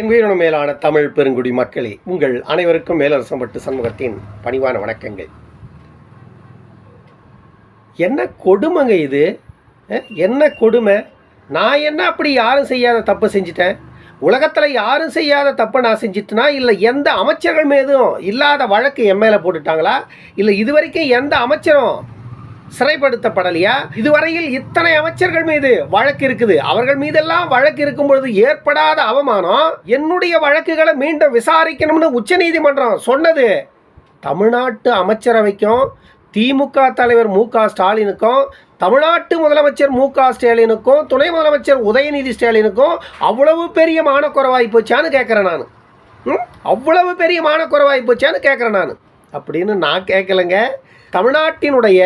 என் உயிரினும் மேலான தமிழ் பெருங்குடி மக்களே உங்கள் அனைவருக்கும் மேலரசம்பட்டு சண்முகத்தின் பணிவான வணக்கங்கள். என்ன கொடுமைங்க இது? என்ன கொடுமை? நான் என்ன அப்படி யாரும் செய்யாத தப்பு செஞ்சிட்டேன்? உலகத்தில் யாரும் செய்யாத தப்பை நான் செஞ்சிட்டேனா? இல்லை எந்த அமைச்சர்கள் மீதும் இல்லாத வழக்கு என் மேலே போட்டுட்டாங்களா? இல்லை இதுவரைக்கும் எந்த அமைச்சரும் சிறைப்படுத்தப்படலையா? இதுவரையில் இத்தனை அமைச்சர்கள் மீது வழக்கு இருக்குது. அவர்கள் மீதெல்லாம் வழக்கு இருக்கும் பொழுது ஏற்படாத அவமானம் என்னுடைய வழக்குகளை மீண்டும் விசாரிக்கணும்னு உச்சநீதிமன்றம் சொன்னது. தமிழ்நாட்டு அமைச்சரவைக்கும் திமுக தலைவர் மு க ஸ்டாலினுக்கும் தமிழ்நாட்டு முதலமைச்சர் மு க ஸ்டாலினுக்கும் துணை முதலமைச்சர் உதயநிதி ஸ்டாலினுக்கும் அவ்வளவு பெரிய மானக்குறவாய் போச்சான்னு கேட்குறேன் நான். ம்? அவ்வளவு பெரிய மானக்குறவாய் போச்சான்னு கேட்குறேன் நான். அப்படின்னு நான் கேட்கலைங்க தமிழ்நாட்டினுடைய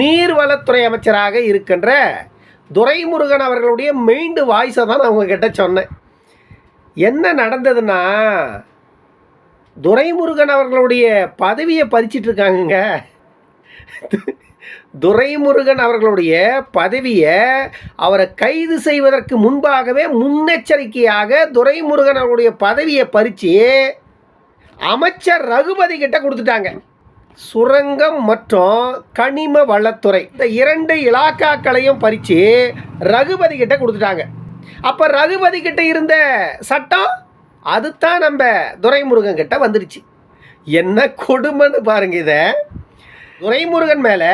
நீர்வளத்துறை அமைச்சராக இருக்கின்ற துரைமுருகன் அவர்களுடைய மெயின்டு வாய்ஸை தான் நான் உங்ககிட்ட சொன்னேன். என்ன நடந்ததுன்னா துரைமுருகன் அவர்களுடைய பதவியை பறிச்சிட்டு இருக்காங்கங்க. துரைமுருகன் அவர்களுடைய பதவியை அவரை கைது செய்வதற்கு முன்பாகவே முன்னெச்சரிக்கையாக துரைமுருகன் அவருடைய பதவியை பறித்து அமைச்சர் ரகுபதி கிட்ட கொடுத்துட்டாங்க. சுரங்கம் மற்றும் கனிம வளத்துறை. இந்த இரண்டு இலாக்காக்களையும் பறித்து ரகுபதி கிட்ட கொடுத்துட்டாங்க. அப்போ ரகுபதி கிட்ட இருந்த சட்டம் அதுதான் நம்ம துரைமுருகன் கிட்ட வந்துடுச்சு என்ன கொடுமைன்னு பாருங்க இதை. துரைமுருகன் மேலே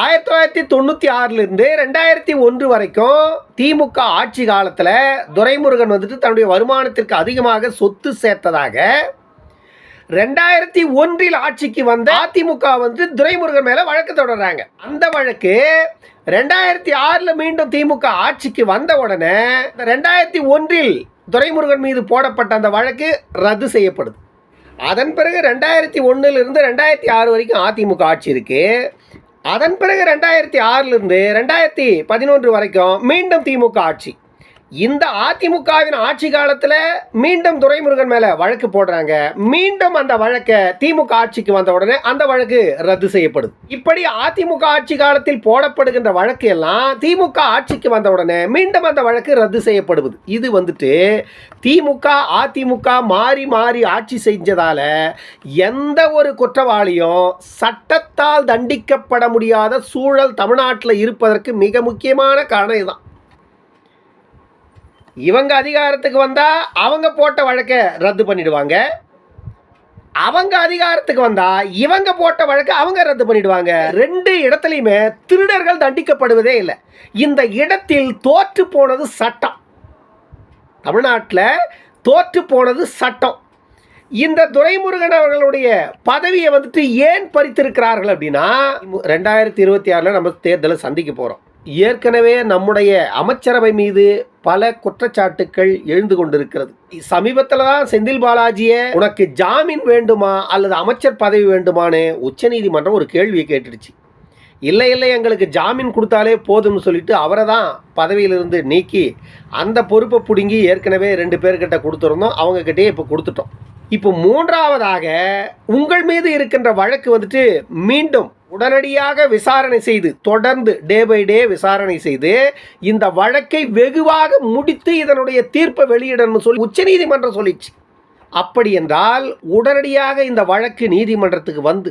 ஆயிரத்தி தொள்ளாயிரத்தி தொண்ணூற்றி ஆறிலிருந்து ரெண்டாயிரத்தி ஒன்று வரைக்கும் திமுக ஆட்சி காலத்தில் துரைமுருகன் வந்துட்டு தன்னுடைய வருமானத்திற்கு அதிகமாக சொத்து சேர்த்ததாக ரெண்டாயிரத்தி ஒன்றில் ஆட்சிக்கு வந்த அதிமுக வந்து துரைமுருகன் மேலே வழக்கு தொடர்றாங்க. அந்த வழக்கு ரெண்டாயிரத்தி ஆறில் மீண்டும் திமுக ஆட்சிக்கு வந்த உடனே ரெண்டாயிரத்தி ஒன்றில் துரைமுருகன் மீது போடப்பட்ட அந்த வழக்கு ரத்து செய்யப்படுது. அதன் பிறகு ரெண்டாயிரத்தி ஒன்றுலேருந்து ரெண்டாயிரத்தி ஆறு வரைக்கும் அதிமுக ஆட்சி இருக்கு. அதன் பிறகு ரெண்டாயிரத்தி ஆறுலேருந்து ரெண்டாயிரத்தி பதினொன்று வரைக்கும் மீண்டும் திமுக ஆட்சி. இந்த அதிமுகவின் ஆட்சி காலத்தில் மீண்டும் துரைமுருகன் மேலே வழக்கு போடுறாங்க. மீண்டும் அந்த வழக்கை திமுக ஆட்சிக்கு வந்த உடனே அந்த வழக்கு ரத்து செய்யப்படுது. இப்படி அதிமுக ஆட்சி காலத்தில் போடப்படுகின்ற வழக்கு எல்லாம் திமுக ஆட்சிக்கு வந்த உடனே மீண்டும் அந்த வழக்கு ரத்து செய்யப்படுவது. இது வந்துட்டு திமுக அதிமுக மாறி மாறி ஆட்சி செஞ்சதால எந்த ஒரு குற்றவாளியும் சட்டத்தால் தண்டிக்கப்பட முடியாத சூழல் தமிழ்நாட்டில் இருப்பதற்கு மிக முக்கியமான காரணம் இதுதான். இவங்க அதிகாரத்துக்கு வந்தால் அவங்க போட்ட வழக்கை ரத்து பண்ணிடுவாங்க. அவங்க அதிகாரத்துக்கு வந்தால் இவங்க போட்ட வழக்கை அவங்க ரத்து பண்ணிடுவாங்க. ரெண்டு இடத்துலையுமே திருடர்கள் தண்டிக்கப்படுவதே இல்லை. இந்த இடத்தில் தோற்று போனது சட்டம். தமிழ்நாட்டில் தோற்று போனது சட்டம். இந்த துரைமுருகன் அவர்களுடைய பதவியை வந்துட்டு ஏன் பறித்திருக்கிறார்கள் அப்படின்னா ரெண்டாயிரத்தி இருபத்தி ஆறில் நம்ம தேர்தலை சந்திக்க போகிறோம் ஏற்கனவே நம்முடைய அமைச்சரவை மீது பல குற்றச்சாட்டுக்கள் எழுந்து கொண்டிருக்கிறது. சமீபத்தில் தான் செந்தில் பாலாஜியை உனக்கு ஜாமீன் வேண்டுமா அல்லது அமைச்சர் பதவி வேண்டுமான்னு உச்சநீதிமன்றம் ஒரு கேள்வியை கேட்டுடுச்சு. இல்லை இல்லை எங்களுக்கு ஜாமீன் கொடுத்தாலே போதும்னு சொல்லிட்டு அவரை தான் பதவியிலிருந்து நீக்கி அந்த பொறுப்பை பிடுங்கி ஏற்கனவே ரெண்டு பேர்கிட்ட கொடுத்துருந்தோம். அவங்கக்கிட்டே இப்போ கொடுத்துட்டோம். இப்போ மூன்றாவதாக உங்கள் மீது இருக்கின்ற வழக்கு வந்துட்டு மீண்டும் உடனடியாக விசாரணை செய்து தொடர்ந்து டே பை டே விசாரணை செய்து இந்த வழக்கை வெகுவாக முடித்து இதனுடைய தீர்ப்பை வெளியிடணும்னு சொல்லி உச்சநீதிமன்றம் சொல்லிச்சு. அப்படி என்றால் உடனடியாக இந்த வழக்கு நீதிமன்றத்துக்கு வந்து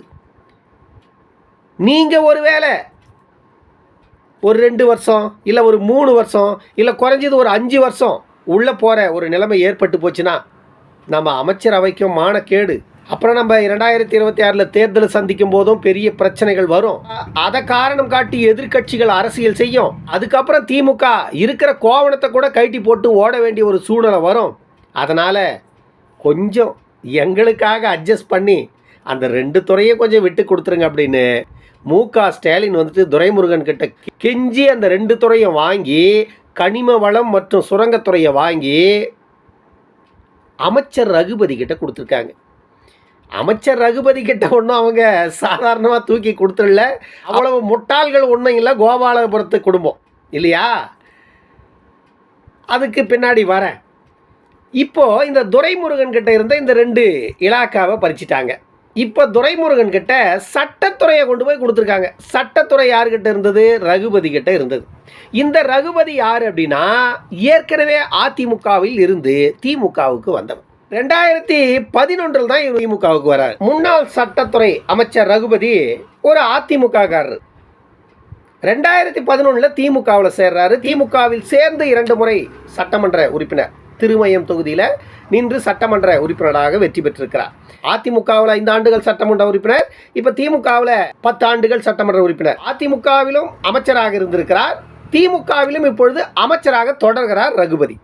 நீங்கள் ஒருவேளை ஒரு ரெண்டு வருஷம் இல்லை ஒரு மூணு வருஷம் இல்லை குறைஞ்சது ஒரு அஞ்சு வருஷம் உள்ளே போகிற ஒரு நிலைமை ஏற்பட்டு போச்சுன்னா நம்ம அமைச்சரவைக்கும் மானக்கேடு. அப்புறம் நம்ம இரண்டாயிரத்தி இருபத்தி ஆறில் தேர்தல் சந்திக்கும் போதும் பெரிய பிரச்சனைகள் வரும். அதை காரணம் காட்டி எதிர்க்கட்சிகள் அரசியல் செய்யும். அதுக்கப்புறம் திமுக இருக்கிற கோவணத்தை கூட கைட்டி போட்டு ஓட வேண்டிய ஒரு சூழ்நிலை வரும். அதனால் கொஞ்சம் எங்களுக்காக அட்ஜஸ்ட் பண்ணி அந்த ரெண்டு துறையை கொஞ்சம் விட்டு கொடுத்துருங்க அப்படின்னு மு க ஸ்டாலின் வந்துட்டு துரைமுருகன் கிட்ட கெஞ்சி அந்த ரெண்டு துறையும் வாங்கி கனிம வளம் மற்றும் சுரங்கத்துறையை வாங்கி அமைச்சர் ரகுபதி கிட்ட கொடுத்துருக்காங்க. அமைச்சர் ரகுபதி கிட்ட ஒன்றும் அவங்க சாதாரணமாக தூக்கி கொடுத்துடல. அவ்வளவு முட்டாள்கள் ஒன்றும் இல்லை கோபாலபுரத்து குடும்பம். இல்லையா? அதுக்கு பின்னாடி வரேன் இப்போ இந்த துரைமுருகன் கிட்ட இருந்த இந்த ரெண்டு இலாக்காவை பறிச்சிட்டாங்க. இப்போ துரைமுருகன் கிட்ட சட்டத்துறையை கொண்டு போய் கொடுத்துருக்காங்க. சட்டத்துறை யாருக்கிட்ட இருந்தது? ரகுபதி கிட்ட இருந்தது. இந்த ரகுபதி யார் அப்படின்னா ஏற்கனவே அதிமுகவில் இருந்து திமுகவுக்கு வந்தவர் ரெண்டாயிரத்தி பதினொன்றில் தான் இவர் திமுகவுக்கு வரார். முன்னாள் சட்டத்துறை அமைச்சர் ரகுபதி ஒரு அதிமுககாரர். ரெண்டாயிரத்தி பதினொன்றில் திமுகவில் சேர்றாரு. திமுகவில் சேர்ந்து இரண்டு முறை சட்டமன்ற உறுப்பினர். திருமயம் தொகுதியில் நின்று சட்டமன்ற உறுப்பினராக வெற்றி பெற்றிருக்கிறார். அதிமுகவில் ஐந்து ஆண்டுகள் சட்டமன்ற உறுப்பினர். இப்போ திமுகவில் பத்து ஆண்டுகள் சட்டமன்ற உறுப்பினர். அதிமுகவிலும் அமைச்சராக இருந்திருக்கிறார். திமுகவிலும் இப்பொழுது அமைச்சராக தொடர்கிறார் ரகுபதி.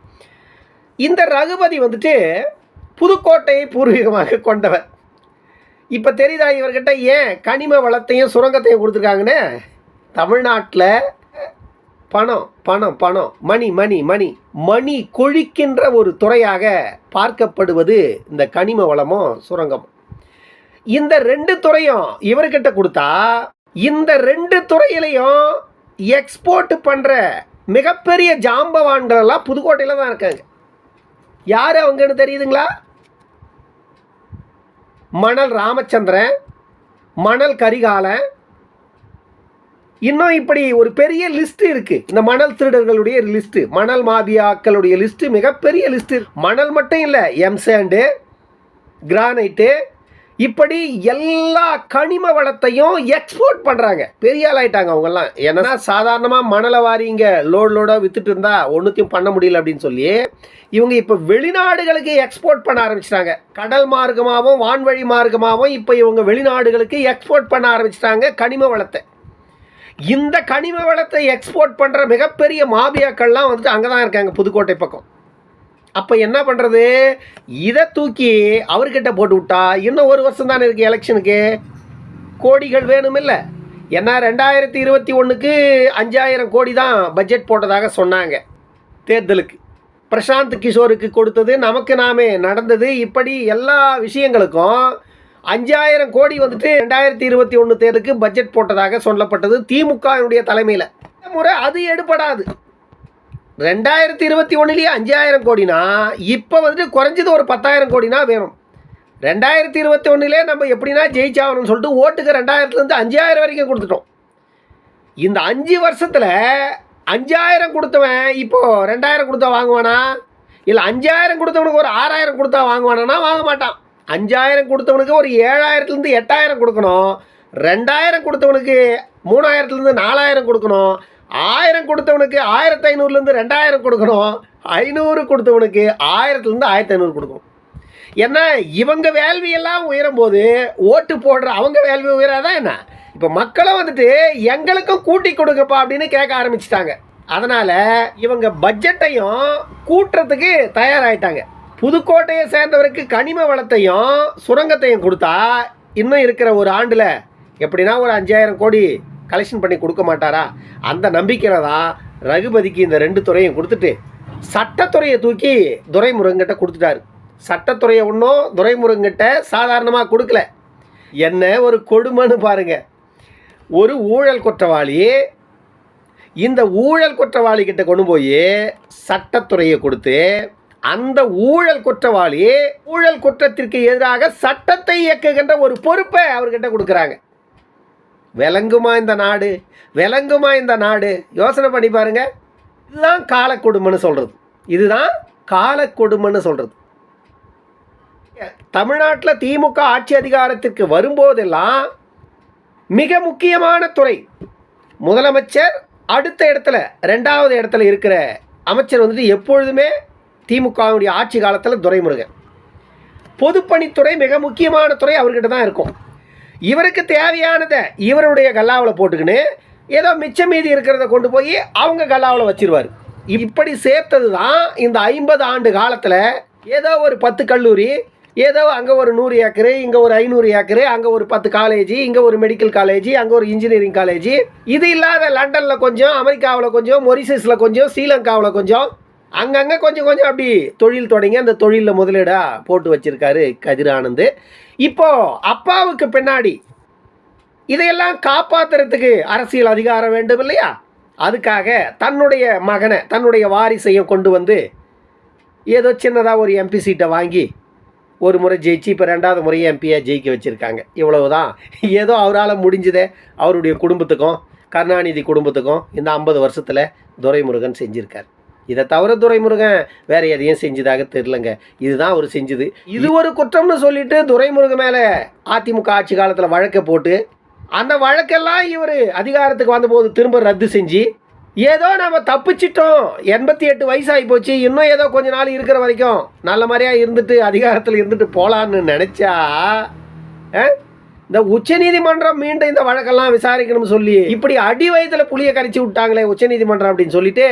இந்த ரகுபதி வந்துட்டு புதுக்கோட்டையை பூர்வீகமாக கொண்டவர். இப்போ தெரியுதா இவர்கிட்ட ஏன் கனிம வளத்தையும் சுரங்கத்தையும் கொடுத்துருக்காங்கன்னு? தமிழ்நாட்டில் பணம் பணம் பணம் மணி மணி மணி மணி கொழிக்கின்ற ஒரு துறையாக பார்க்கப்படுவது இந்த கனிம வளமும் சுரங்கமும் இந்த ரெண்டு துறையும் இவர்கிட்ட கொடுத்தா இந்த ரெண்டு துறையிலையும் எக்ஸ்போர்ட் பண்ணுற மிகப்பெரிய ஜாம்பவான்கள் எல்லாம் புதுக்கோட்டையில் தான் இருக்காங்க. யார் அவங்கன்னு தெரியுதுங்களா? மணல் ராமச்சந்திரன் மணல் கரிகாலன். இன்னும் இப்படி ஒரு பெரிய லிஸ்ட் இருக்கு. இந்த மணல் திருடர்களுடைய லிஸ்ட் மணல் மாபியாக்களுடைய லிஸ்ட் மிகப்பெரிய லிஸ்ட் மணல் மட்டும் இல்லை எம்சாண்டு கிரானைட்டு இப்படி எல்லா கனிம வளத்தையும் எக்ஸ்போர்ட் பண்ணுறாங்க பெரிய ஆள் ஆயிட்டாங்க அவங்கெல்லாம். ஏன்னா சாதாரணமாக மணலை வாரிங்க இங்கே லோடு லோடாக வித்துட்டு இருந்தா ஒன்றுத்தையும் பண்ண முடியல அப்படின்னு சொல்லி இவங்க இப்போ வெளிநாடுகளுக்கு எக்ஸ்போர்ட் பண்ண ஆரம்பிச்சிட்டாங்க. கடல் மார்க்கமாகவும் வான்வழி மார்க்கமாகவும் இப்போ இவங்க வெளிநாடுகளுக்கு எக்ஸ்போர்ட் பண்ண ஆரம்பிச்சிட்டாங்க கனிம வளத்தை. இந்த கனிம வளத்தை எக்ஸ்போர்ட் பண்ணுற மிகப்பெரிய மாபியாக்கள்லாம் வந்துட்டு அங்கே தான் இருக்காங்க புதுக்கோட்டை பக்கம். அப்போ என்ன பண்ணுறது இதை தூக்கி அவர்கிட்ட போட்டு விட்டா இன்னும் ஒரு வருஷம் தானே இருக்குது எலெக்ஷனுக்கு? கோடிகள் வேணும் இல்லை ஏன்னா ரெண்டாயிரத்தி இருபத்தி ஒன்றுக்கு அஞ்சாயிரம் கோடி தான் பட்ஜெட் போட்டதாக சொன்னாங்க தேர்தலுக்கு. பிரசாந்த் கிஷோருக்கு கொடுத்தது நமக்கு நாமே நடந்தது. இப்படி எல்லா விஷயங்களுக்கும் அஞ்சாயிரம் கோடி வந்துட்டு ரெண்டாயிரத்தி இருபத்தி ஒன்று தேர்தலுக்கு பட்ஜெட் போட்டதாக சொல்லப்பட்டது. திமுகவினுடைய தலைமையில். முறை அது எடுபடாது. ரெண்டாயிரத்தி இருபத்தி ஒன்றுலேயே அஞ்சாயிரம் கோடினா இப்போ வந்துட்டு குறைஞ்சது ஒரு பத்தாயிரம் கோடினா வேணும். ரெண்டாயிரத்தி இருபத்தி ஒன்றுலே நம்ம எப்படின்னா ஜெயிச்சாகணும்னு சொல்லிட்டு ஓட்டுக்கு ரெண்டாயிரத்துலேருந்து அஞ்சாயிரம் வரைக்கும் கொடுத்துட்டோம். இந்த அஞ்சு வருஷத்தில் அஞ்சாயிரம் கொடுத்தவன் இப்போது ரெண்டாயிரம் கொடுத்தா வாங்குவானா? இல்லை அஞ்சாயிரம் கொடுத்தவனுக்கு ஒரு ஆறாயிரம் கொடுத்தா வாங்குவானா வாங்க மாட்டான். அஞ்சாயிரம் கொடுத்தவனுக்கு ஒரு ஏழாயிரத்துலேருந்து எட்டாயிரம் கொடுக்கணும். ரெண்டாயிரம் கொடுத்தவனுக்கு மூணாயிரத்துலேருந்து நாலாயிரம் கொடுக்கணும். ஆயிரம் கொடுத்தவனுக்கு ஆயிரத்தி ஐநூறுலேருந்து ரெண்டாயிரம் கொடுக்கணும். ஐநூறு கொடுத்தவனுக்கு ஆயிரத்துலேருந்து ஆயிரத்தி ஐநூறு கொடுக்கணும். ஏன்னா இவங்க வேள்வியெல்லாம் உயரும் போது ஓட்டு போடுற அவங்க வேல்வி உயராதா என்ன? இப்போ மக்களும் வந்துட்டு எங்களுக்கும் கூட்டி கொடுங்கப்பா அப்படின்னு கேட்க ஆரம்பிச்சிட்டாங்க. அதனால் இவங்க பட்ஜெட்டையும் கூட்டுறதுக்கு தயாராகிட்டாங்க புதுக்கோட்டையை சேர்ந்தவருக்கு கனிம வளத்தையும் சுரங்கத்தையும் கொடுத்தா இன்னும் இருக்கிற ஒரு ஆண்டில் எப்படின்னா ஒரு அஞ்சாயிரம் கோடி கலெக்ஷன் பண்ணி கொடுக்க மாட்டாரா? அந்த நம்பிக்கையில் தான் ரகுபதிக்கு இந்த ரெண்டு துறையும் கொடுத்துட்டு சட்டத்துறையை தூக்கி துரைமுருகன்கிட்ட கொடுத்துட்டாரு. சட்டத்துறையை ஒன்றும் துரைமுருகன்கிட்ட சாதாரணமாக கொடுக்கல. என்ன ஒரு கொடுமைன்னு பாருங்க. ஒரு ஊழல் குற்றவாளி இந்த ஊழல் குற்றவாளி கிட்ட கொண்டு போய் சட்டத்துறையை கொடுத்து அந்த ஊழல் குற்றவாளி ஊழல் குற்றத்திற்கு எதிராக சட்டத்தை இயக்குகின்ற ஒரு பொறுப்பை அவர்கிட்ட கொடுக்குறாங்க. விளங்குமா இந்த நாடு? விளங்குமா இந்த நாடு? யோசனை பண்ணி பாருங்க. இதுதான் காலக்கொடுமைன்னு சொல்கிறது இதுதான் காலக்கொடுமைன்னு சொல்கிறது தமிழ்நாட்டில் திமுக ஆட்சி அதிகாரத்திற்கு வரும்போதெல்லாம் மிக முக்கியமான துறை முதலமைச்சர் அடுத்த இடத்துல ரெண்டாவது இடத்துல இருக்கிற அமைச்சர் வந்துட்டு எப்பொழுதுமே திமுகவுடைய ஆட்சி காலத்தில் துரைமுருகன். பொதுப்பணித்துறை மிக முக்கியமான துறை அவர்கிட்ட தான் இருக்கும். இவருக்கு தேவையானதை இவருடைய கல்லாவில் போட்டுக்கின்னு ஏதோ மிச்சம் மீதி இருக்கிறத கொண்டு போய் அவங்க கல்லாவில் வச்சிருவார். இப்படி சேர்த்தது தான் இந்த ஐம்பது ஆண்டு காலத்தில் ஏதோ ஒரு பத்து கல்லூரி ஏதோ அங்கே ஒரு நூறு ஏக்கரு இங்கே ஒரு ஐநூறு ஏக்கரு அங்கே ஒரு பத்து காலேஜ் இங்கே ஒரு மெடிக்கல் காலேஜ் அங்கே ஒரு இன்ஜினியரிங் காலேஜ் இது இல்லாத லண்டனில் கொஞ்சம் அமெரிக்காவில் கொஞ்சம் மொரிசஸில் கொஞ்சம் ஸ்ரீலங்காவில் கொஞ்சம் அங்கங்கே கொஞ்சம் கொஞ்சம் அப்படி தொழில் தொடங்கி அந்த தொழிலில் முதலீடாக போட்டு வச்சிருக்காரு கதிரானந்த். இப்போ அப்பாவுக்கு பின்னாடி இதையெல்லாம் காப்பாத்துறதுக்கு அரசியல் அதிகாரம் வேண்டும் இல்லையா? அதுக்காக தன்னுடைய மகனை தன்னுடைய வாரிசையும் கொண்டு வந்து ஏதோ சின்னதாக ஒரு எம்பி சீட்டை வாங்கி ஒரு முறை ஜெயிச்சு இப்போ ரெண்டாவது முறை எம்பியாக ஜெயிக்க வச்சுருக்காங்க. இவ்வளவுதான். ஏதோ அவரால் முடிஞ்சதே அவருடைய குடும்பத்துக்கும் கருணாநிதி குடும்பத்துக்கும் இந்த ஐம்பது வருஷத்தில் துரைமுருகன் செஞ்சுருக்கார். இதை தவிர துரைமுருகன் வேற எதையும் செஞ்சதாக தெரிலங்க இதுதான் அவர் செஞ்சது. இது ஒரு குற்றம்னு சொல்லிட்டு துரைமுருகன் மேலே அதிமுக ஆட்சி காலத்தில் வழக்கை போட்டு அந்த வழக்கெல்லாம் இவர் அதிகாரத்துக்கு வந்தபோது திரும்ப ரத்து செஞ்சு ஏதோ நம்ம தப்பிச்சிட்டோம். எண்பத்தி எட்டு வயசாகி போச்சு. இன்னும் ஏதோ கொஞ்ச நாள் இருக்கிற வரைக்கும் நல்ல மாதிரியா இருந்துட்டு அதிகாரத்தில் இருந்துட்டு போகலான்னு நினச்சா இந்த உச்சநீதிமன்றம் மீண்டும் இந்த வழக்கெல்லாம் விசாரிக்கணும்னு சொல்லி இப்படி அடி வயதில் புளியை கரைச்சி விட்டாங்களே உச்சநீதிமன்றம் அப்படின்னு சொல்லிட்டு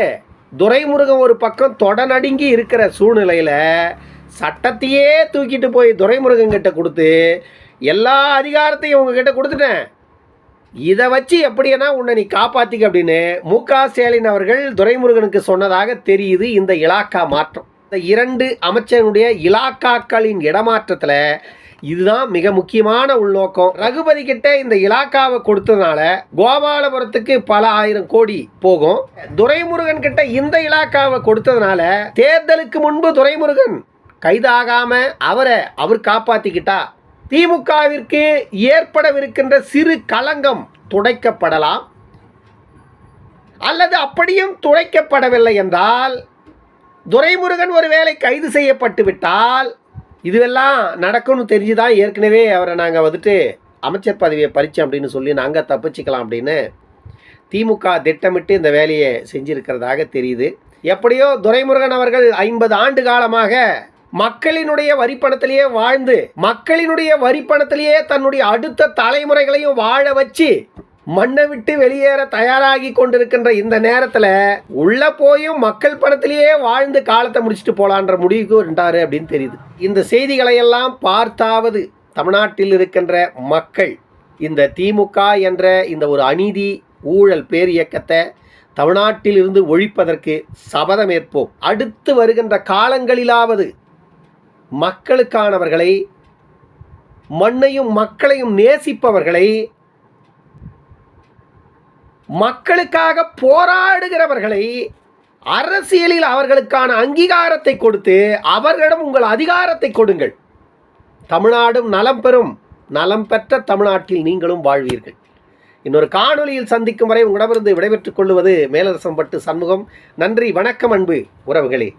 துரைமுருகன் ஒரு பக்கம் தொடநடுங்கி இருக்கிற சூழ்நிலையில் சட்டத்தையே தூக்கிட்டு போய் துரைமுருகன் கிட்ட கொடுத்து எல்லா அதிகாரத்தையும் உங்ககிட்ட கொடுத்துட்டேன். இதை வச்சு எப்படின்னா உன்னை நீ காப்பாற்றிக்க அப்படின்னு மு க ஸ்டாலின் அவர்கள் துரைமுருகனுக்கு சொன்னதாக தெரியுது இந்த இலாக்கா மாற்றம். இந்த இரண்டு அமைச்சருடைய இலாக்காக்களின் இடமாற்றத்தில் இதுதான் மிக முக்கியமான உள்நோக்கம். ரகுபதி கிட்ட இந்த இலாக்காவை கொடுத்ததுனால கோபாலபுரத்துக்கு பல ஆயிரம் கோடி போகும். துரைமுருகன் கிட்ட இந்த இலாக்காவை கொடுத்ததுனால தேர்தலுக்கு முன்பு துரைமுருகன் கைதாகாம அவரை அவர் காப்பாத்திக்கிட்டா. திமுகவிற்கு ஏற்படவிருக்கின்ற சிறு களங்கம் துடைக்கப்படலாம். அல்லது அப்படியும் துடைக்கப்படவில்லை என்றால் துரைமுருகன் ஒருவேளை கைது செய்யப்பட்டு விட்டால் இதுவெல்லாம் நடக்கும்னு தெரிஞ்சுதான் ஏற்கனவே அவரை நாங்கள் வந்துட்டு அமைச்சர் பதவியை பறிச்சோம் அப்படின்னு சொல்லி நாங்கள் தப்பிச்சுக்கலாம் அப்படின்னு திமுக திட்டமிட்டு இந்த வேலையை செஞ்சுருக்கிறதாக தெரியுது. எப்படியோ துரைமுருகன் அவர்கள் ஐம்பது ஆண்டு காலமாக மக்களினுடைய வரிப்பணத்திலேயே வாழ்ந்து மக்களினுடைய வரிப்பணத்திலேயே தன்னுடைய அடுத்த தலைமுறைகளையும் வாழ வச்சு மண்ணை விட்டு வெளியேற தயாராகி கொண்டிருக்கின்ற இந்த நேரத்தில் உள்ள போயும் மக்கள் பணத்திலேயே வாழ்ந்து காலத்தை முடிச்சுட்டு போலான்ற முடிவுக்கு வந்துட்டாரு அப்படின்னு தெரியுது. இந்த செய்திகளை எல்லாம் பார்த்தாவது தமிழ்நாட்டில் இருக்கின்ற மக்கள். இந்த திமுக என்ற இந்த ஒரு அநீதி ஊழல் பேர் இயக்கத்தை தமிழ்நாட்டில் இருந்து ஒழிப்பதற்கு சபதம் ஏற்போம். அடுத்து வருகின்ற காலங்களிலாவது மக்களுக்கானவர்களை மண்ணையும் மக்களையும் நேசிப்பவர்களை மக்களுக்காக போராடுகிறவர்களை அரசியலில் அவர்களுக்கான அங்கீகாரத்தை கொடுத்து அவர்களிடம் உங்கள் அதிகாரத்தை கொடுங்கள். தமிழ்நாடும் நலம் பெறும். நலம் பெற்ற தமிழ்நாட்டில் நீங்களும் வாழ்வீர்கள். இன்னொரு காணொலியில் சந்திக்கும் வரை உங்களிடமிருந்து விடைபெற்றுக் கொள்வது மேலரசம்பட்டு சண்முகம். நன்றி வணக்கம் அன்பு உறவுகளே.